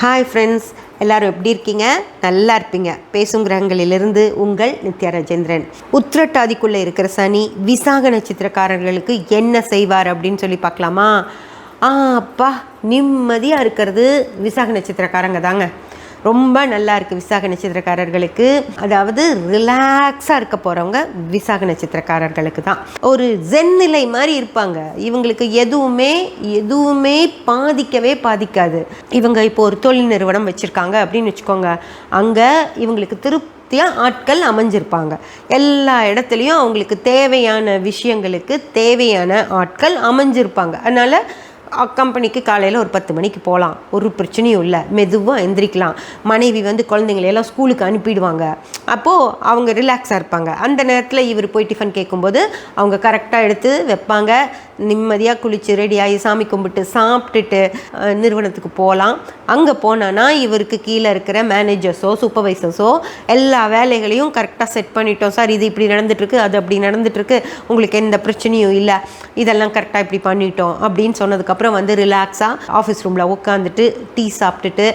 Hi friends எல்லாரும் எப்படி இருக்கீங்க? நல்லா இருப்பீங்க. பேசும் கிரகங்களிலிருந்து உங்கள் நித்யா ராஜேந்திரன். உத்திரட்டாதிக்குள்ளே இருக்கிற சனி விசாக நட்சத்திரக்காரர்களுக்கு என்ன செய்வார் அப்படின்னு சொல்லி பார்க்கலாமா? ஆ அப்பா நிம்மதியாக இருக்கிறது விசாக நட்சத்திரக்காரங்க தாங்க. ரொம்ப நல்லா இருக்குது விசாக நட்சத்திரக்காரர்களுக்கு. அதாவது ரிலாக்ஸாக இருக்க போகிறவங்க விசாக நட்சத்திரக்காரர்களுக்கு தான். ஒரு ஜென் நிலை மாதிரி இருப்பாங்க. இவங்களுக்கு எதுவுமே எதுவுமே பாதிக்கவே பாதிக்காது. இவங்க இப்போ ஒரு தொழில் நிறுவனம் வச்சுருக்காங்க அப்படின்னு வச்சுக்கோங்க. அங்கே இவங்களுக்கு திருப்தியாக ஆட்கள் அமைஞ்சிருப்பாங்க. எல்லா இடத்துலையும் அவங்களுக்கு தேவையான விஷயங்களுக்கு தேவையான ஆட்கள் அமைஞ்சிருப்பாங்க. அதனால் கம்பெனிக்கு காலையில் ஒரு பத்து மணிக்கு போகலாம் ஒரு பிரச்சனையும் இல்லை. மெதுவாக எந்திரிக்கலாம். மனைவி வந்து குழந்தைங்களையெல்லாம் ஸ்கூலுக்கு அனுப்பிடுவாங்க. அப்போது அவங்க ரிலாக்ஸாக இருப்பாங்க. அந்த நேரத்தில் இவர் போய் டிஃபன் கேட்கும்போது அவங்க கரெக்டாக எடுத்து வைப்பாங்க. நிம்மதியாக குளித்து ரெடியாகி சாமி கும்பிட்டு சாப்பிட்டுட்டு நிறுவனத்துக்கு போகலாம் அங்கே போனான்னா இவருக்கு கீழே இருக்கிற மேனேஜர்ஸோ சூப்பர்வைசர்ஸோ எல்லா வேலைகளையும் கரெக்டாக செட் பண்ணிட்டோம். சார் இது இப்படி நடந்துட்டுருக்கு அது அப்படி நடந்துட்டுருக்கு. உங்களுக்கு எந்த பிரச்சனையும் இல்லை. இதெல்லாம் கரெக்டாக இப்படி பண்ணிட்டோம். அப்படின்னு சொன்னதுக்கப்புறம் வந்து ரிலாக்ஸாக ஆஃபீஸ் ரூமில் உட்காந்துட்டு டீ சாப்பிட்டுட்டு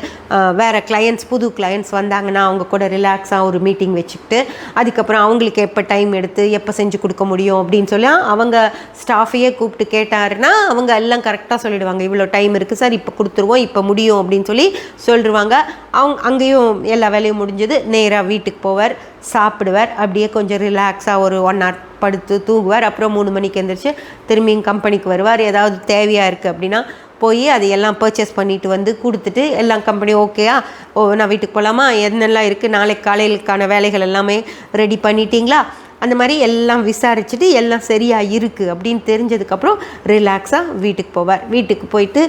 வேறு கிளையண்ட்ஸ் புது கிளையண்ட்ஸ் வந்தாங்கன்னா அவங்க கூட ரிலாக்ஸாக ஒரு மீட்டிங் வச்சுக்கிட்டு அதுக்கப்புறம் அவங்களுக்கு எப்போ டைம் எடுத்து எப்போ செஞ்சு கொடுக்க முடியும் அப்படின்னு சொல்லி அவங்க ஸ்டாஃபையே கூப்பிட்டு கேட்டாருன்னா அவங்க எல்லாம் கரெக்டாக சொல்லிடுவாங்க. இவ்வளோ டைம் இருக்குது சார் இப்போ கொடுத்துருவோம் இப்போ முடியும் அப்படின்னு சொல்லி சொல்லிடுவாங்க. அவங்க அங்கேயும் எல்லா வேலையும் முடிஞ்சது நேராக வீட்டுக்கு போவார். சாப்பிடுவார். அப்படியே கொஞ்சம் ரிலாக்ஸாக ஒரு ஒன் ஹவர் படுத்து தூங்குவார். அப்புறம் மூணு மணிக்கு எந்திரிச்சு திரும்பியும் கம்பெனிக்கு வருவார். ஏதாவது தேவையாக இருக்குது அப்படின்னா போய் அதையெல்லாம் பர்ச்சேஸ் பண்ணிட்டு வந்து கொடுத்துட்டு எல்லாம் கம்பெனி ஓகேயா ஓ நான் வீட்டுக்கு போகலாமா என்னெல்லாம் இருக்குது நாளைக்கு காலையிலுக்கான வேலைகள் எல்லாமே ரெடி பண்ணிட்டீங்களா? அந்த மாதிரி எல்லாம் விசாரிச்சுட்டு எல்லாம் சரியாக இருக்குது அப்படின்னு தெரிஞ்சதுக்கப்புறம் ரிலாக்ஸாக வீட்டுக்கு போவார். வீட்டுக்கு போயிட்டு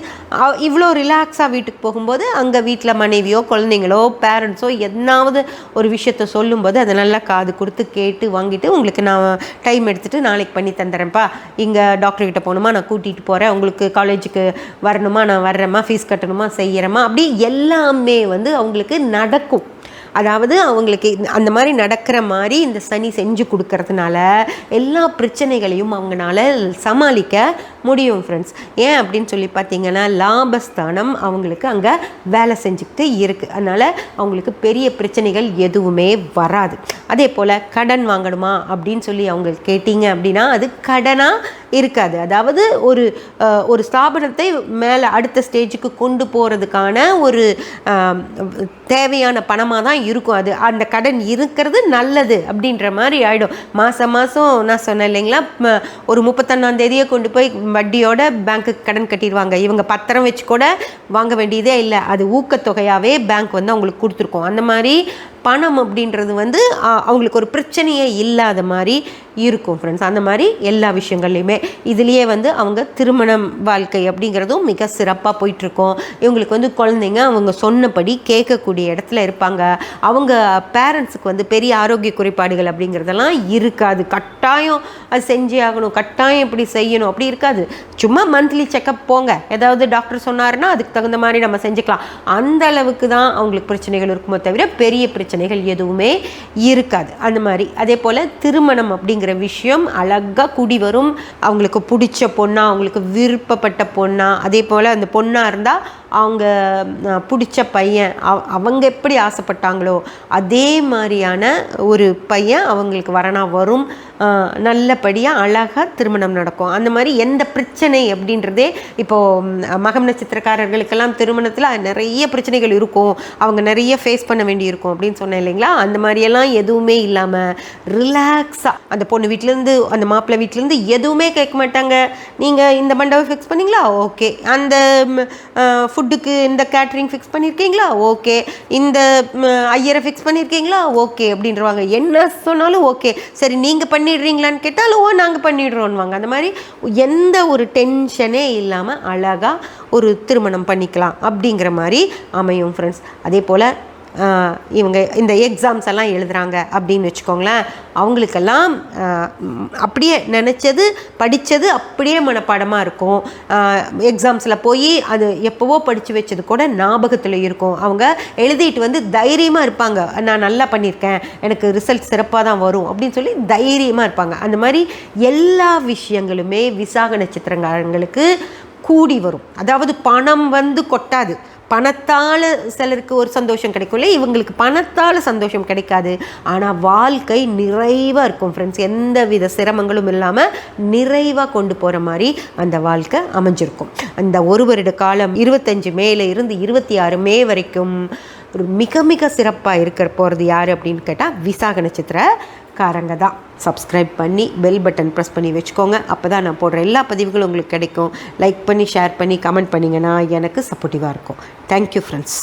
இவ்வளோ ரிலாக்ஸாக வீட்டுக்கு போகும்போது அங்கே வீட்டில் மனைவியோ குழந்தைங்களோ பேரண்ட்ஸோ என்னாவது ஒரு விஷயத்த சொல்லும்போது அதை நல்லா காது கொடுத்து கேட்டு வாங்கிட்டு உங்களுக்கு நான் டைம் எடுத்துகிட்டு நாளைக்கு பண்ணி தந்துடுறேன்ப்பா. இங்கே டாக்டர்கிட்ட போகணுமா? நான் கூட்டிகிட்டு போகிறேன் உங்களுக்கு காலேஜுக்கு வரணுமா? நான் வர்றேம்மா? ஃபீஸ் கட்டணுமா? செய்கிறேம்மா அப்படி எல்லாமே வந்து அவங்களுக்கு நடக்கும். அதாவது அவங்களுக்கு அந்த மாதிரி நடக்கிற மாதிரி இந்த சனி செஞ்சு கொடுக்கறதுனால எல்லா பிரச்சனைகளையும் அவங்களால சமாளிக்க முடியும் ஃப்ரெண்ட்ஸ் ஏன் அப்படின்னு சொல்லி பார்த்தீங்கன்னா லாபஸ்தானம் அவங்களுக்கு அங்கே வேலை செஞ்சுக்கிட்டு இருக்குது அதனால் அவங்களுக்கு பெரிய பிரச்சனைகள் எதுவுமே வராது. அதே போல் கடன் வாங்கணுமா அப்படின்னு சொல்லி அவங்க கேட்டீங்க அப்படின்னா அது கடனாக இருக்காது. அதாவது ஒரு ஒரு ஸ்தாபனத்தை மேலே அடுத்த ஸ்டேஜுக்கு கொண்டு போகிறதுக்கான ஒரு தேவையான பணமாக தான் இருக்கும். அது அந்த கடன் இருக்கிறது நல்லது அப்படின்ற மாதிரி ஆகிடும் மாதம் மாதம் நான் சொன்னேன் இல்லைங்களா? ஒரு முப்பத்தொன்னாம் தேதியை கொண்டு போய் வட்டியோட பேங்க்குக்கு கடன் கட்டிடுவாங்க. இவங்க பத்திரம் வச்சு கூட வாங்க வேண்டியதே இல்லை. அது ஊக்கத்தொகையாகவே பேங்க் வந்து அவங்களுக்கு கொடுத்துருக்கோம். அந்த மாதிரி பணம் அப்படின்றது வந்து அவங்களுக்கு ஒரு பிரச்சனையே இல்லாத மாதிரி இருக்கும் ஃப்ரெண்ட்ஸ் அந்த மாதிரி எல்லா விஷயங்கள்லையுமே. இதுலேயே வந்து அவங்க திருமணம் வாழ்க்கை அப்படிங்கிறதும் மிக சிறப்பாக போயிட்டுருக்கோம். இவங்களுக்கு வந்து குழந்தைங்க அவங்க சொன்னபடி கேட்கக்கூடிய இடத்துல இருப்பாங்க. அவங்க பேரண்ட்ஸுக்கு வந்து பெரிய ஆரோக்கிய குறைபாடுகள் அப்படிங்கிறதெல்லாம் இருக்காது. கட்டாயம் அது செஞ்சே ஆகணும். கட்டாயம் இப்படி செய்யணும். அப்படி இருக்காது. சும்மா மந்த்லி செக்கப் போங்க. ஏதாவது டாக்டர் சொன்னாருன்னா அதுக்கு தகுந்த மாதிரி நம்ம செஞ்சுக்கலாம். அந்த அளவுக்கு தான் அவங்களுக்கு பிரச்சனைகள் இருக்குமோ தவிர பெரிய பிரச்சனை பிரச்சனைகள் எதுவுமே இருக்காது. அந்த மாதிரி. அதே போல் திருமணம் அப்படிங்கிற விஷயம் அழகாக கூடி வரும். அவங்களுக்கு பிடிச்ச பொண்ணா அவங்களுக்கு விருப்பப்பட்ட பொண்ணா அதே போல் அந்த பொண்ணாக இருந்தால் அவங்க பிடிச்ச பையன் அவ- அவங்க எப்படி ஆசைப்பட்டாங்களோ அதே மாதிரியான ஒரு பையன் அவங்களுக்கு வரனா வரும். நல்லபடியாக அழகாக திருமணம் நடக்கும். அந்த மாதிரி எந்த பிரச்சனை அப்படின்றதே இப்போது மகம் நட்சத்திரக்காரர்களுக்கெல்லாம் திருமணத்தில் நிறைய பிரச்சனைகள் இருக்கும். அவங்க நிறைய ஃபேஸ் பண்ண வேண்டி இருக்கும் அப்படின்னு சொன்னேன் இல்லைங்களா? அந்த மாதிரியெல்லாம் எதுவுமே இல்லாமல் ரிலாக்ஸாக அந்த பொண்ணு வீட்டிலேருந்து அந்த மாப்பிள்ளை வீட்டிலேருந்து எதுவுமே கேட்க மாட்டாங்க. நீங்கள் இந்த மண்டபம் ஃபிக்ஸ் பண்ணீங்களா? ஓகே. அந்த ஃபுட் ஃபுட்டுக்கு இந்த கேட்ரிங் ஃபிக்ஸ் பண்ணியிருக்கீங்களா ஓகே. இந்த ஐயரை ஃபிக்ஸ் பண்ணியிருக்கீங்களா ஓகே அப்படின்றவாங்க. என்ன சொன்னாலும் ஓகே. சரி நீங்கள் பண்ணிடுறீங்களான்னு கேட்டாலும் ஓ நாங்கள் பண்ணிடுறோன்வாங்க அந்த மாதிரி எந்த ஒரு டென்ஷனே இல்லாமல் அழகாக ஒரு திருமணம் பண்ணிக்கலாம் அப்படிங்கிற மாதிரி அமையும் ஃப்ரெண்ட்ஸ் அதே போல் இவங்க இந்த எக்ஸாம்ஸ் எல்லாம் எழுதுறாங்க அப்படின்னு வச்சுக்கோங்களேன் அவங்களுக்கெல்லாம் அப்படியே நினச்சது படித்தது அப்படியே மனப்பாடமாக இருக்கும். எக்ஸாம்ஸில் போய் அது எப்போவோ படித்து வச்சது கூட ஞாபகத்தில் இருக்கும். அவங்க எழுதிட்டு வந்து தைரியமாக இருப்பாங்க. நான் நல்லா பண்ணியிருக்கேன் எனக்கு ரிசல்ட் சிறப்பாக தான் வரும் அப்படின்னு சொல்லி தைரியமாக இருப்பாங்க. அந்த மாதிரி எல்லா விஷயங்களுமே விசாக நட்சத்திரங்களுக்கு கூடி வரும். அதாவது பணம் வந்து கொட்டாது. பணத்தால் சிலருக்கு ஒரு சந்தோஷம் கிடைக்கும்ல இவங்களுக்கு பணத்தால் சந்தோஷம் கிடைக்காது. ஆனால் வாழ்க்கை நிறைவாக இருக்கும் ஃப்ரெண்ட்ஸ் எந்த வித சிரமங்களும் இல்லாமல் நிறைவாக கொண்டு போகிற மாதிரி அந்த வாழ்க்கை அமைஞ்சிருக்கும். அந்த ஒரு வருட காலம் இருபத்தஞ்சு மேலே இருந்து இருபத்தி ஆறு மே வரைக்கும் ஒரு மிக மிக சிறப்பாக இருக்கிற போகிறது யார் அப்படின்னு கேட்டால் விசாக நட்சத்திரக்காரங்க தான். சப்ஸ்கிரைப் பண்ணி பெல் பட்டன் ப்ரெஸ் பண்ணி வச்சுக்கோங்க. அப்போ தான் நான் போடுற எல்லா பதிவுகளும் உங்களுக்கு கிடைக்கும். லைக் பண்ணி ஷேர் பண்ணி கமெண்ட் பண்ணிங்கன்னா எனக்கு சப்போர்ட்டிவாக இருக்கும். Thank you friends